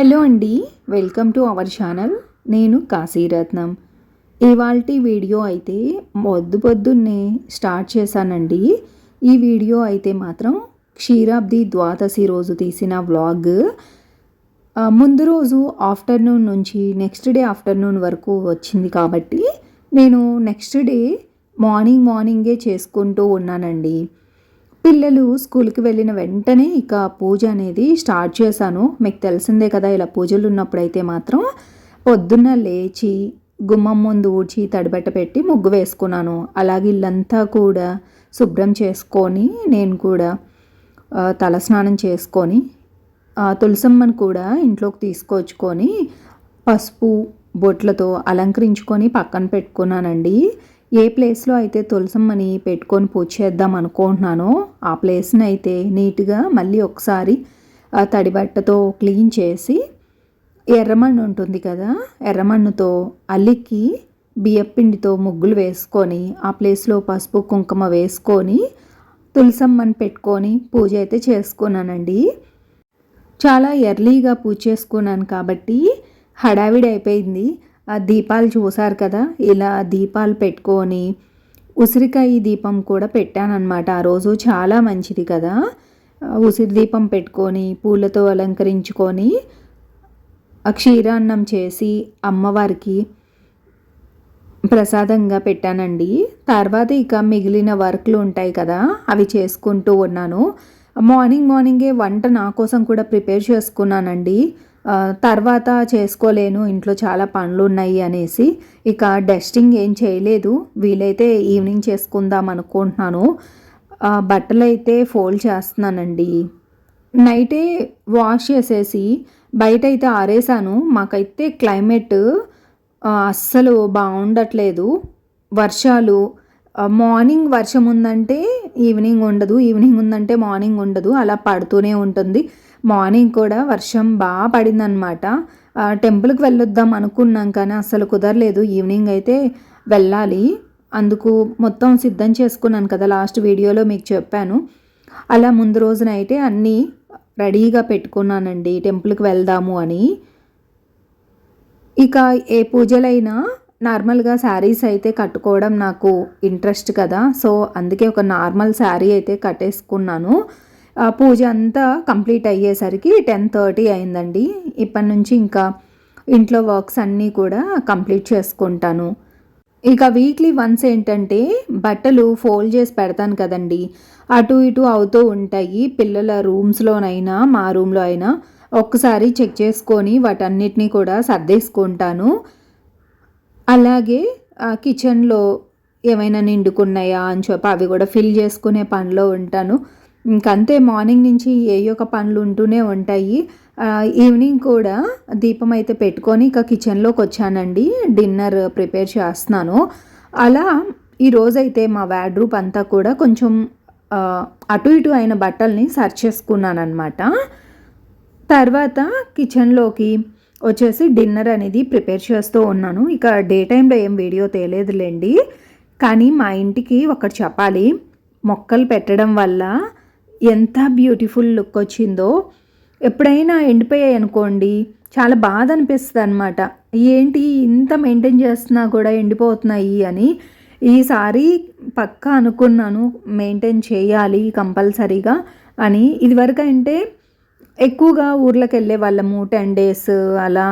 Hello అండి welcome to our channel. నేను కాశీరత్నం ఇవాల్టి వీడియో అయితే పొద్దు పొద్దున్నే స్టార్ట్ చేశానండి. ఈ వీడియో అయితే మాత్రం క్షీరాబ్ది ద్వాదశి రోజు తీసిన వ్లాగ్. ముందు రోజు ఆఫ్టర్నూన్ నుంచి నెక్స్ట్ డే ఆఫ్టర్నూన్ వరకు వచ్చింది కాబట్టి నేను నెక్స్ట్ డే మార్నింగ్ మార్నింగే చేసుకుంటూ ఉన్నానండి. పిల్లలు స్కూల్కి వెళ్ళిన వెంటనే ఇక పూజ అనేది స్టార్ట్ చేశాను. మీకు తెలిసిందే కదా ఇలా పూజలు ఉన్నప్పుడైతే మాత్రం పొద్దున్న లేచి గుమ్మం ముందు ఊడ్చి తడిబెట్ట పెట్టి ముగ్గు వేసుకున్నాను. అలాగే ఇల్లంతా కూడా శుభ్రం చేసుకొని నేను కూడా తలస్నానం చేసుకొని తులసమ్మను కూడా ఇంట్లోకి తీసుకొచ్చుకొని పసుపు బొట్లతో అలంకరించుకొని పక్కన పెట్టుకున్నానండి. ఏ ప్లేస్లో అయితే తులసమ్మని పెట్టుకొని పూజ చేద్దాం అనుకుంటున్నానో ఆ ప్లేస్ని అయితే నీట్గా మళ్ళీ ఒకసారి తడిబట్టతో క్లీన్ చేసి ఎర్రమన్ను ఉంటుంది కదా ఎర్రమన్నుతో అల్లికి బియ్యపిండితో ముగ్గులు వేసుకొని ఆ ప్లేస్లో పసుపు కుంకుమ వేసుకొని తులసమ్మని పెట్టుకొని పూజ అయితే చేసుకున్నానండి. చాలా ఎర్లీగా పూజ చేసుకున్నాను కాబట్టి హడావిడి అయిపోయింది. ఆ దీపాలు చూసారు కదా? ఇలా దీపాలు పెట్టుకొని ఉసిరికాయ దీపం కూడా పెట్టానన్నమాట. ఆ రోజు చాలా మంచిది కదా? ఉసిరి దీపం పెట్టుకొని పూలతో అలంకరించుకొని ఆ క్షీరాన్నం చేసి అమ్మవారికి ప్రసాదంగా పెట్టానండి. తర్వాత ఇక మిగిలిన వర్క్లు ఉంటాయి కదా అవి చేసుకుంటూ ఉన్నాను. మార్నింగ్ మార్నింగే వంట నా కోసం కూడా ప్రిపేర్ చేసుకున్నానండి. తర్వాత చేసుకోలేను ఇంట్లో చాలా పనులు ఉన్నాయి అనేసి ఇక డస్టింగ్ ఏం చేయలేదు. వీలైతే ఈవినింగ్ చేసుకుందాం అనుకుంటున్నాను. బట్టలు అయితే ఫోల్డ్ చేస్తున్నానండి. నైటే వాష్ చేసేసి బయట అయితే ఆరేసాను. మాకైతే క్లైమేట్ అస్సలు బాగుండట్లేదు. వర్షాలు మార్నింగ్ వర్షం ఉందంటే ఈవినింగ్ ఉండదు ఈవినింగ్ ఉందంటే మార్నింగ్ ఉండదు. అలా పడుతూనే ఉంటుంది. మార్నింగ్ కూడా వర్షం బాగా పడిందనమాట టెంపుల్కి వెళ్ళొద్దాం అనుకున్నాం కానీ అసలు కుదరలేదు. ఈవినింగ్ అయితే వెళ్ళాలి. అందుకు మొత్తం సిద్ధం చేసుకున్నాను కదా లాస్ట్ వీడియోలో మీకు చెప్పాను. అలా ముందు రోజునైతే అన్నీ రెడీగా పెట్టుకున్నానండి. టెంపుల్కి వెళ్దాము అని. ఇక ఏ పూజలైనా నార్మల్గా శారీస్ అయితే కట్టుకోవడం నాకు ఇంట్రెస్ట్ కదా. సో అందుకే ఒక నార్మల్ శారీ అయితే కట్టేసుకున్నాను. పూజ అంతా కంప్లీట్ అయ్యేసరికి టెన్ థర్టీ అయిందండి. ఇప్పటి నుంచి ఇంకా ఇంట్లో వర్క్స్ అన్నీ కూడా కంప్లీట్ చేసుకుంటాను. ఇక వీక్లీ వన్స్ ఏంటంటే బట్టలు ఫోల్డ్ చేసి పెడతాను కదండి. అటు ఇటు అవుతూ ఉంటాయి. పిల్లల రూమ్స్లోనైనా మా రూమ్లో అయినా ఒక్కసారి చెక్ చేసుకొని వాటన్నిటినీ కూడా సర్దేసుకుంటాను. అలాగే కిచెన్లో ఏమైనా నిండుకున్నాయా అని చెప్పి అవి కూడా ఫిల్ చేసుకునే పనిలో ఉంటాను. ఇంకంతే మార్నింగ్ నుంచి ఏ ఒక పనులు ఉంటూనే ఉంటాయి. ఈవినింగ్ కూడా దీపం అయితే పెట్టుకొని ఇక కిచెన్లోకి వచ్చానండి. డిన్నర్ ప్రిపేర్ చేస్తున్నాను. అలా ఈరోజైతే మా వ్యాడ్రూప్ అంతా కూడా కొంచెం అటు ఇటు అయిన బట్టల్ని సర్చ్ చేసుకున్నాను అనమాట తర్వాత కిచెన్లోకి వచ్చేసి డిన్నర్ అనేది ప్రిపేర్ చేస్తూ ఉన్నాను. ఇక డే టైంలో ఏం వీడియో తేలేదులేండి. కానీ మా ఇంటికి ఒకటి చెప్పాలి. మొక్కలు పెట్టడం వల్ల ఎంత బ్యూటిఫుల్ లుక్ వచ్చిందో. ఎప్పుడైనా ఎండిపోయాయి అనుకోండి చాలా బాధ అనిపిస్తుంది అనమాట ఏంటి ఇంత మెయింటైన్ చేస్తున్నా కూడా ఎండిపోతున్నాయి అని. ఈసారి పక్కా అనుకున్నాను మెయింటైన్ చేయాలి కంపల్సరీగా అని. ఇదివరకు అంటే ఎక్కువగా ఊర్లోకి వెళ్ళే వాళ్ళము టెన్ డేస్ అలా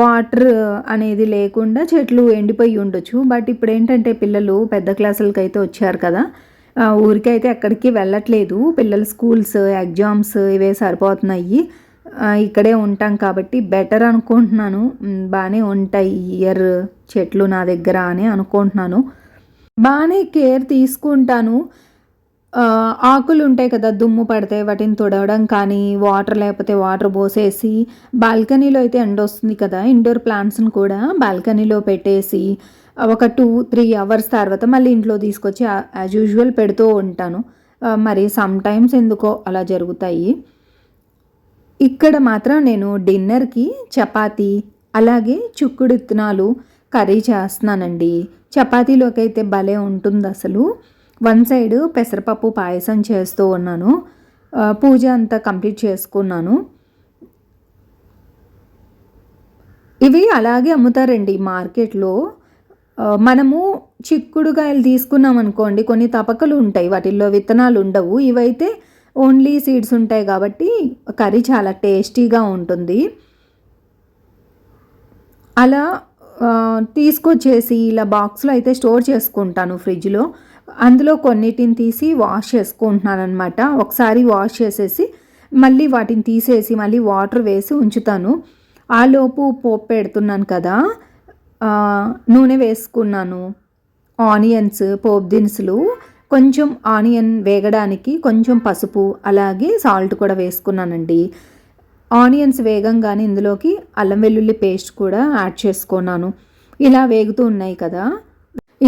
వాటర్ అనేది లేకుండా చెట్లు ఎండిపోయి ఉండొచ్చు. బట్ ఇప్పుడు ఏంటంటే పిల్లలు పెద్ద క్లాసులకి అయితే వచ్చారు కదా. ఊరికైతే ఎక్కడికి వెళ్ళట్లేదు. పిల్లల స్కూల్స్ ఎగ్జామ్స్ ఇవే సరిపోతున్నాయి. ఇక్కడే ఉంటాం కాబట్టి బెటర్ అనుకుంటున్నాను. బాగానే ఉంటాయి ఇయర్ చెట్లు నా దగ్గర అని అనుకుంటున్నాను. బాగానే కేర్ తీసుకుంటాను. ఆకులు ఉంటాయి కదా దుమ్ము పడితే వాటిని తుడవడం కానీ వాటర్ లేకపోతే వాటర్ పోసేసి బాల్కనీలో అయితే ఎండ వస్తుంది కదా ఇండోర్ ప్లాంట్స్ని కూడా బాల్కనీలో పెట్టేసి ఒక టూ త్రీ అవర్స్ తర్వాత మళ్ళీ ఇంట్లో తీసుకొచ్చి యాజ్ యూజువల్ పెడుతూ ఉంటాను. మరి సమ్ టైమ్స్ ఎందుకో అలా జరుగుతాయి. ఇక్కడ మాత్రం నేను డిన్నర్కి చపాతి అలాగే చుక్కుడు విత్తనాలు కర్రీ చేస్తున్నానండి. చపాతీలోకి అయితే భలే ఉంటుంది అసలు. వన్ సైడ్ పెసరపప్పు పాయసం చేస్తూ ఉన్నాను. పూజ అంతా కంప్లీట్ చేసుకున్నాను. ఇవి అలాగే అమ్ముతారండి మార్కెట్లో. మనము చిక్కుడుకాయలు తీసుకున్నాం అనుకోండి కొన్ని తపకలు ఉంటాయి వాటిల్లో విత్తనాలు ఉండవు. ఇవైతే ఓన్లీ సీడ్స్ ఉంటాయి కాబట్టి కర్రీ చాలా టేస్టీగా ఉంటుంది. అలా తీసుకొచ్చేసి ఇలా బాక్స్లో అయితే స్టోర్ చేసుకుంటాను ఫ్రిడ్జ్లో. అందులో కొన్నిటిని తీసి వాష్ చేసుకుంటున్నాను అనమాట ఒకసారి వాష్ చేసేసి మళ్ళీ వాటిని తీసేసి మళ్ళీ వాటర్ వేసి ఉంచుతాను. ఆలోపు పోపు పెడుతున్నాను కదా. నూనె వేసుకున్నాను. ఆనియన్స్ పోపు దినుసులు కొంచెం ఆనియన్ వేగడానికి కొంచెం పసుపు అలాగే సాల్ట్ కూడా వేసుకున్నానండి. ఆనియన్స్ వేగంగానే ఇందులోకి అల్లం వెల్లుల్లి పేస్ట్ కూడా యాడ్ చేసుకున్నాను. ఇలా వేగుతూ ఉన్నాయి కదా.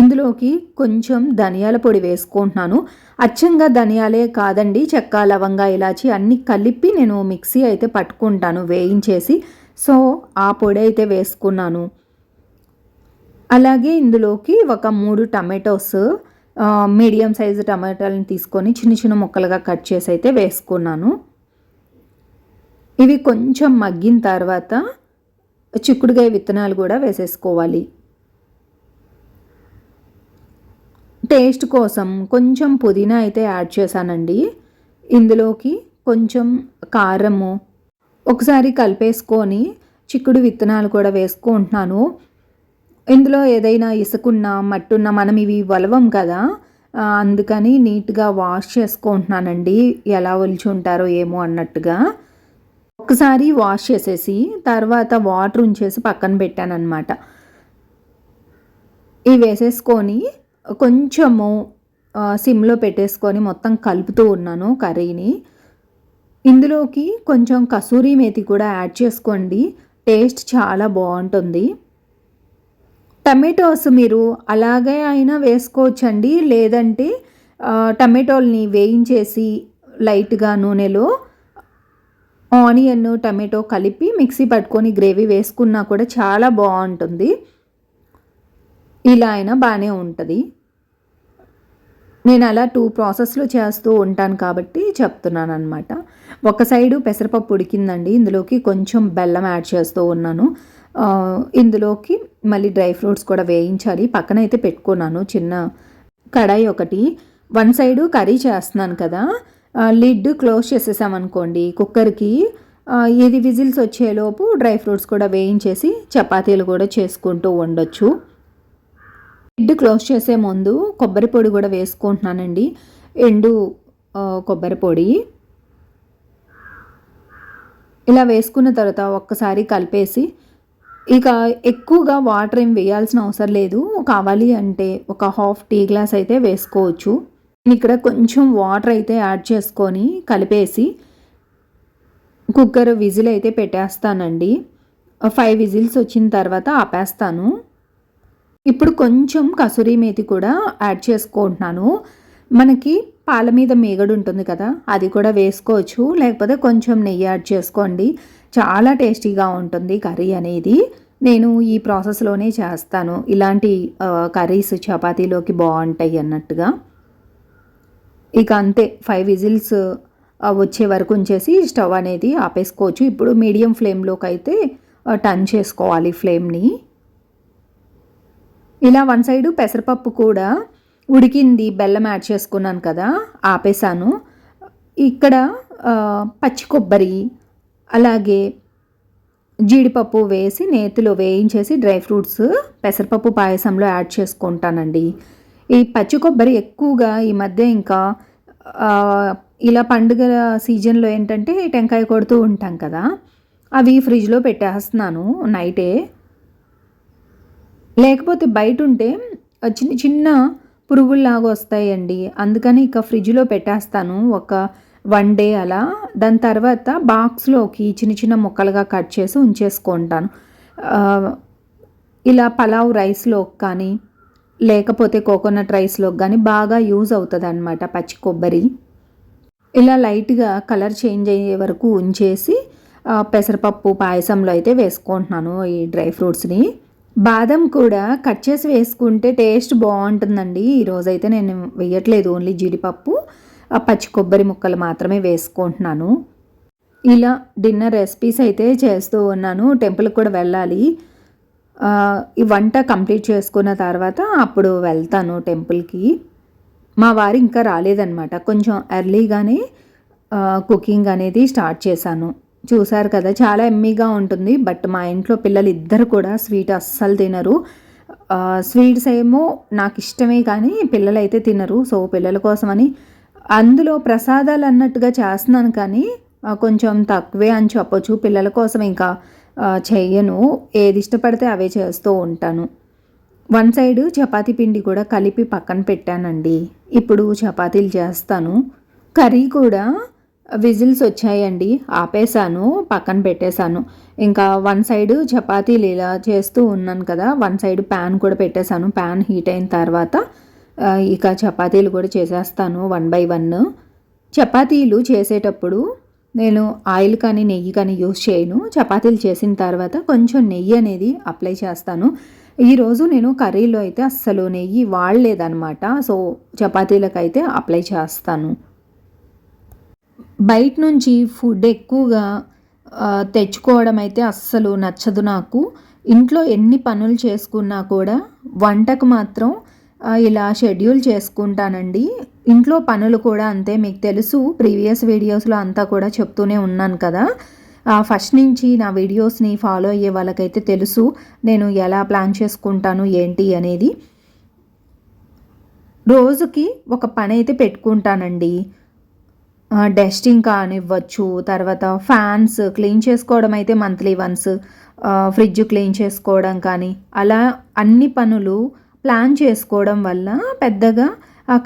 ఇందులోకి కొంచెం ధనియాల పొడి వేసుకుంటున్నాను. అచ్చంగా ధనియాలే కాదండి చెక్క లవంగా ఇలాచి అన్నీ కలిపి నేను మిక్సీ అయితే పట్టుకుంటాను వేయించేసి. సో ఆ పొడి అయితే వేసుకున్నాను. అలాగే ఇందులోకి ఒక మూడు టమాటోస్ మీడియం సైజు టమాటాలను తీసుకొని చిన్న చిన్న ముక్కలుగా కట్ చేసి అయితే వేసుకున్నాను. ఇవి కొంచెం మగ్గిన తర్వాత చిక్కుడుగాయ విత్తనాలు కూడా వేసేసుకోవాలి. టేస్ట్ కోసం కొంచెం పుదీనా అయితే యాడ్ చేశానండి. ఇందులోకి కొంచెం కారము ఒకసారి కలిపేసుకొని చిక్కుడు విత్తనాలు కూడా వేసుకుంటున్నాను. ఇందులో ఏదైనా ఇసుకున్న మట్టున్న మనం ఇవి వలవం కదా అందుకని నీట్గా వాష్ చేసుకుంటున్నానండి. ఎలా ఒలిచి ఉంటారో ఏమో అన్నట్టుగా. ఒకసారి వాష్ చేసేసి తర్వాత వాటర్ ఉంచేసి పక్కన పెట్టాను అనమాట ఇవి వేసేసుకొని కొంచెము సిమ్లో పెట్టేసుకొని మొత్తం కలుపుతూ ఉన్నాను కర్రీని. ఇందులోకి కొంచెం కసూరి మేతి కూడా యాడ్ చేసుకోండి. టేస్ట్ చాలా బాగుంటుంది. టమాటోస్ మీరు అలాగే అయినా వేసుకోవచ్చండి. లేదంటే టమాటోల్ని వేయించేసి లైట్గా నూనెలో ఆనియన్ టమాటో కలిపి మిక్సీ పట్టుకొని గ్రేవీ వేసుకున్నా కూడా చాలా బాగుంటుంది. ఇలా అయినా బాగానే ఉంటుంది. నేను అలా టూ ప్రాసెస్లో చేస్తూ ఉంటాను కాబట్టి చెప్తున్నాను అనమాట ఒక సైడు పెసరపప్పు ఉడికిందండి. ఇందులోకి కొంచెం బెల్లం యాడ్ చేస్తూ ఉన్నాను. ఇందులోకి మళ్ళీ డ్రై ఫ్రూట్స్ కూడా వేయించాలి. పక్కన అయితే పెట్టుకున్నాను చిన్న కడాయి ఒకటి. వన్ సైడ్ కర్రీ చేస్తున్నాను కదా. లిడ్ క్లోజ్ చేసేసామనుకోండి కుక్కర్కి ఏది ఇది విజిల్స్ వచ్చేలోపు డ్రై ఫ్రూట్స్ కూడా వేయించేసి చపాతీలు కూడా చేసుకుంటూ ఉండొచ్చు. లిడ్ క్లోజ్ చేసే ముందు కొబ్బరి పొడి కూడా వేసుకుంటున్నానండి. ఎండు కొబ్బరి పొడి. ఇలా వేసుకున్న తర్వాత ఒక్కసారి కలిపేసి ఇక ఎక్కువగా వాటర్ ఏం వేయాల్సిన అవసరం లేదు. కావాలి అంటే ఒక హాఫ్ టీ గ్లాస్ అయితే వేసుకోవచ్చు. నేను ఇక్కడ కొంచెం వాటర్ అయితే యాడ్ చేసుకొని కలిపేసి కుక్కర్ విజిల్ అయితే పెట్టేస్తానండి. ఫైవ్ విజిల్స్ వచ్చిన తర్వాత ఆపేస్తాను. ఇప్పుడు కొంచెం కసూరి మేతి కూడా యాడ్ చేసుకుంటున్నాను. మనకి పాల మీద మేగడు ఉంటుంది కదా అది కూడా వేసుకోవచ్చు. లేకపోతే కొంచెం నెయ్యి యాడ్ చేసుకోండి. చాలా టేస్టీగా ఉంటుంది కర్రీ అనేది. నేను ఈ ప్రాసెస్లోనే చేస్తాను. ఇలాంటి కర్రీస్ చపాతీలోకి బాగుంటాయి అన్నట్టుగా. ఇక అంతే. ఫైవ్ విజిల్స్ వచ్చే వరకు ఉంచేసి స్టవ్ అనేది ఆపేసుకోవచ్చు. ఇప్పుడు మీడియం ఫ్లేమ్లోకి అయితే టర్న్ చేసుకోవాలి ఫ్లేమ్ని. ఇలా వన్ సైడు పెసరపప్పు కూడా ఉడికింది. బెల్లం యాడ్ చేసుకున్నాను కదా ఆపేసాను ఇక్కడ పచ్చి కొబ్బరి అలాగే జీడిపప్పు వేసి నేతిలో వేయించేసి డ్రై ఫ్రూట్స్ పెసరపప్పు పాయసంలో యాడ్ చేసుకుంటానండి. ఈ పచ్చి కొబ్బరి ఎక్కువగా ఈ మధ్య ఇంకా ఇలా పండుగ సీజన్లో ఏంటంటే టెంకాయ కొడుతూ ఉంటాం కదా అవి ఫ్రిడ్జ్లో పెట్టేస్తున్నాను నైటే. లేకపోతే బయట ఉంటే చిన్న చిన్న పురుగుల్లాగా వస్తాయండి. అందుకని ఇక ఫ్రిడ్జ్లో పెట్టేస్తాను. ఒక వన్ డే అలా. దాని తర్వాత బాక్స్లోకి చిన్న చిన్న ముక్కలుగా కట్ చేసి ఉంచేసుకుంటాను. ఇలా పలావ్ రైస్లోకి కానీ లేకపోతే కోకోనట్ రైస్లోకి కానీ బాగా యూజ్ అవుతుంది అనమాట పచ్చి కొబ్బరి. ఇలా లైట్గా కలర్ చేంజ్ అయ్యే వరకు ఉంచేసి పెసరపప్పు పాయసంలో అయితే వేసుకుంటున్నాను ఈ డ్రై ఫ్రూట్స్ని. బాదం కూడా కట్ చేసి వేసుకుంటే టేస్ట్ బాగుంటుందండి. ఈరోజైతే నేను వేయట్లేదు ఓన్లీ జీడిపప్పు. ఆ పచ్చి కొబ్బరి ముక్కలు మాత్రమే వేసుకుంటున్నాను. ఇలా డిన్నర్ రెసిపీస్ అయితే చేస్తూ ఉన్నాను. టెంపుల్కి కూడా వెళ్ళాలి. ఈ వంట కంప్లీట్ చేసుకున్న తర్వాత అప్పుడు వెళ్తాను టెంపుల్కి మా వారు ఇంకా రాలేదనమాట కొంచెం ఎర్లీగానే కుకింగ్ అనేది స్టార్ట్ చేశాను. చూసారు కదా చాలా ఎమ్మీగా ఉంటుంది. బట్ మా ఇంట్లో పిల్లలు ఇద్దరు కూడా స్వీట్ అస్సలు తినరు. స్వీట్స్ ఏమో నాకు ఇష్టమే కానీ పిల్లలు అయితే తినరు. సో పిల్లల కోసమని అందులో ప్రసాదాలు అన్నట్టుగా చేస్తున్నాను కానీ కొంచెం తక్కువే అని చెప్పొచ్చు. పిల్లల కోసం ఇంకా చెయ్యను. ఏది ఇష్టపడితే అవే చేస్తూ ఉంటాను. వన్ సైడ్ చపాతీ పిండి కూడా కలిపి పక్కన పెట్టానండి. ఇప్పుడు చపాతీలు చేస్తాను. కర్రీ కూడా విజిల్స్ వచ్చాయండి. ఆపేసాను పక్కన పెట్టేశాను. ఇంకా వన్ సైడ్ చపాతీలు ఇలా చేస్తూ ఉన్నాను కదా వన్ సైడ్ ప్యాన్ కూడా పెట్టేశాను. ప్యాన్ హీట్ అయిన తర్వాత ఇక చపాతీలు కూడా చేసేస్తాను వన్ బై వన్ చపాతీలు చేసేటప్పుడు నేను ఆయిల్ కానీ నెయ్యి కానీ యూస్ చేయను. చపాతీలు చేసిన తర్వాత కొంచెం నెయ్యి అనేది అప్లై చేస్తాను. ఈరోజు నేను కర్రీలో అయితే అస్సలు నెయ్యి వాడలేదనమాట సో చపాతీలకైతే అప్లై చేస్తాను. బయట నుంచి ఫుడ్ ఎక్కువగా తెచ్చుకోవడం అయితే అస్సలు నచ్చదు నాకు. ఇంట్లో ఎన్ని పనులు చేసుకున్నా కూడా వంటకు మాత్రం ఇలా షెడ్యూల్ చేసుకుంటానండి. ఇంట్లో పనులు కూడా అంతే. మీకు తెలుసు ప్రీవియస్ వీడియోస్లో అంతా కూడా చెప్తూనే ఉన్నాను కదా. ఫస్ట్ నుంచి నా వీడియోస్ని ఫాలో అయ్యే వాళ్ళకైతే తెలుసు నేను ఎలా ప్లాన్ చేసుకుంటాను ఏంటి అనేది. రోజుకి ఒక పని అయితే పెట్టుకుంటానండి. డస్టింగ్ కానివ్వచ్చు తర్వాత ఫ్యాన్స్ క్లీన్ చేసుకోవడం అయితే మంత్లీ వన్స్ ఫ్రిడ్జ్ క్లీన్ చేసుకోవడం కానీ అలా అన్ని పనులు ప్లాన్ చేసుకోవడం వల్ల పెద్దగా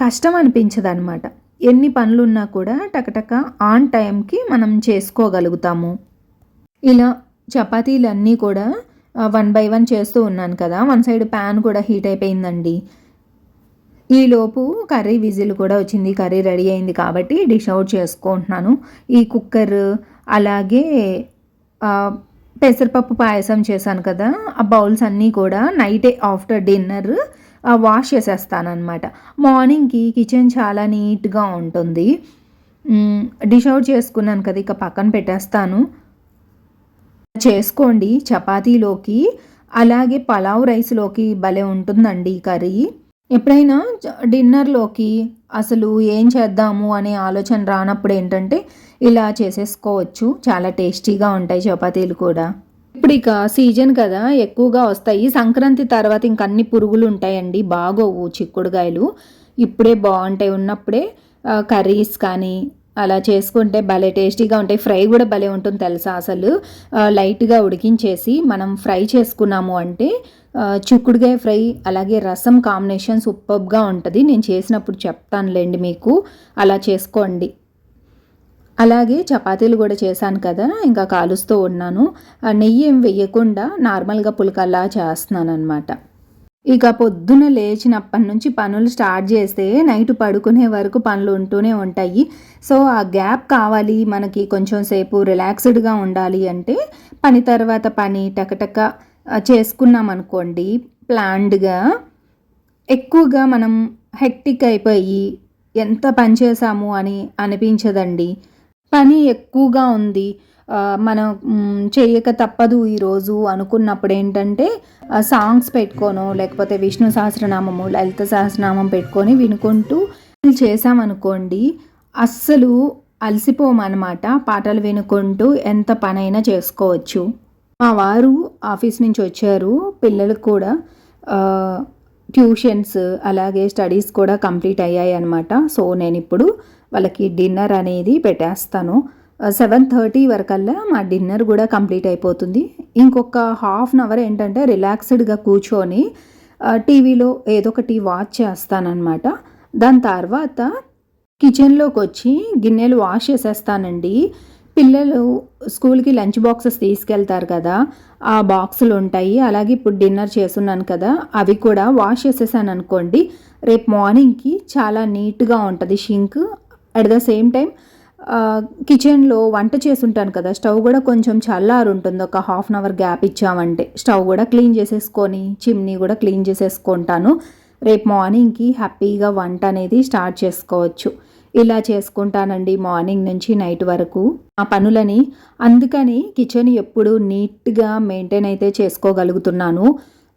కష్టం అనిపించదు అనమాట ఎన్ని పనులు ఉన్నా కూడా టకటక ఆన్ టైంకి మనం చేసుకోగలుగుతాము. ఇలా చపాతీలన్నీ కూడా వన్ బై వన్ చేస్తూ ఉన్నాను కదా వన్ సైడ్ ప్యాన్ కూడా హీట్ అయిపోయిందండి. ఈలోపు కర్రీ విజిల్ కూడా వచ్చింది కర్రీ రెడీ అయింది కాబట్టి డిష్ అవుట్ చేసుకుంటున్నాను. ఈ కుక్కర్ అలాగే పెసరపప్పు పాయసం చేశాను కదా ఆ బౌల్స్ అన్నీ కూడా నైటే ఆఫ్టర్ డిన్నర్ వాష్ చేసేస్తాను అనమాట మార్నింగ్కి కిచెన్ చాలా నీట్గా ఉంటుంది. డిష్ అవుట్ చేసుకున్నాను కదా ఇక పక్కన పెట్టేస్తాను. చేసుకోండి చపాతీలోకి అలాగే పలావ్ రైస్లోకి భలే ఉంటుందండి ఈ కర్రీ. ఎప్పుడైనా డిన్నర్లోకి అసలు ఏం చేద్దాము అనే ఆలోచన రానప్పుడు ఏంటంటే ఇలా చేసేసుకోవచ్చు. చాలా టేస్టీగా ఉంటాయి చపాతీలు కూడా. ఇప్పుడు ఇక సీజన్ కదా ఎక్కువగా వస్తాయి. సంక్రాంతి తర్వాత ఇంక అన్ని పురుగులు ఉంటాయండి. బాగోవు చిక్కుడుగాయలు ఇప్పుడే బాగుంటాయి. ఉన్నప్పుడే కర్రీస్ కానీ అలా చేసుకుంటే భలే టేస్టీగా ఉంటాయి. ఫ్రై కూడా భలే ఉంటుంది తెలుసా అసలు? లైట్గా ఉడికించేసి మనం ఫ్రై చేసుకున్నాము అంటే చిక్కుడుగాయ ఫ్రై అలాగే రసం కాంబినేషన్ సూపర్గా ఉంటుంది. నేను చేసినప్పుడు చెప్తానులేండి మీకు. అలా చేసుకోండి. అలాగే చపాతీలు కూడా చేశాను కదా ఇంకా కాలుస్తూ ఉన్నాను. ఆ నెయ్యి ఏం వేయకుండా నార్మల్గా పులకల్లా చేస్తున్నాను అనమాట ఇక పొద్దున లేచినప్పటి నుంచి పనులు స్టార్ట్ చేస్తే నైట్ పడుకునే వరకు పనులు ఉంటూనే ఉంటాయి. సో ఆ గ్యాప్ కావాలి మనకి కొంచెం సేపు రిలాక్స్డ్గా ఉండాలి అంటే పని తర్వాత పని టకటక చేసుకున్నాం అనుకోండి ప్లాన్డ్గా ఎక్కువగా మనం హెక్టిక్ అయిపోయి ఎంత పని చేసాము అని అనిపించదండి. పని ఎక్కువగా ఉంది మనం చేయక తప్పదు ఈరోజు అనుకున్నప్పుడు ఏంటంటే సాంగ్స్ పెట్టుకోను లేకపోతే విష్ణు సహస్రనామము లలిత సహస్రనామం పెట్టుకొని వినుకుంటూ చేసామనుకోండి అస్సలు అలసిపోమన్నమాట. పాటలు వినుకుంటూ ఎంత పనైనా చేసుకోవచ్చు. మా వారు ఆఫీస్ నుంచి వచ్చారు పిల్లలకు కూడా ట్యూషన్స్ అలాగే స్టడీస్ కూడా కంప్లీట్ అయ్యాయి అనమాట సో నేను ఇప్పుడు వాళ్ళకి డిన్నర్ అనేది పెట్టేస్తాను. సెవెన్ థర్టీ వరకల్లా మా డిన్నర్ కూడా కంప్లీట్ అయిపోతుంది. ఇంకొక హాఫ్ అన్ అవర్ ఏంటంటే రిలాక్స్డ్గా కూర్చొని టీవీలో ఏదో ఒకటి వాచ్ చేస్తానన్నమాట. దాని తర్వాత కిచెన్లోకి వచ్చి గిన్నెలు వాష్ చేసేస్తానండి. పిల్లలు స్కూల్కి లంచ్ బాక్సెస్ తీసుకెళ్తారు కదా ఆ బాక్సులు ఉంటాయి. అలాగే ఇప్పుడు డిన్నర్ చేస్తున్నాను కదా అవి కూడా వాష్ చేసేసాను అనుకోండి రేపు మార్నింగ్కి చాలా నీట్గా ఉంటుంది sink. At the same time కిచెన్లో వంట చేసుంటాను కదా స్టవ్ కూడా కొంచెం చల్లారు ఉంటుంది. ఒక హాఫ్ అన్ అవర్ గ్యాప్ ఇచ్చామంటే స్టవ్ కూడా క్లీన్ చేసేసుకొని చిమ్నీ కూడా క్లీన్ చేసేసుకుంటాను. రేపు మార్నింగ్కి హ్యాపీగా వంట అనేది స్టార్ట్ చేసుకోవచ్చు. ఇలా చేసుకుంటానండి మార్నింగ్ నుంచి నైట్ వరకు ఆ పనులని. అందుకని కిచెన్ ఎప్పుడు నీట్గా మెయింటైన్ అయితే చేసుకోగలుగుతున్నాను.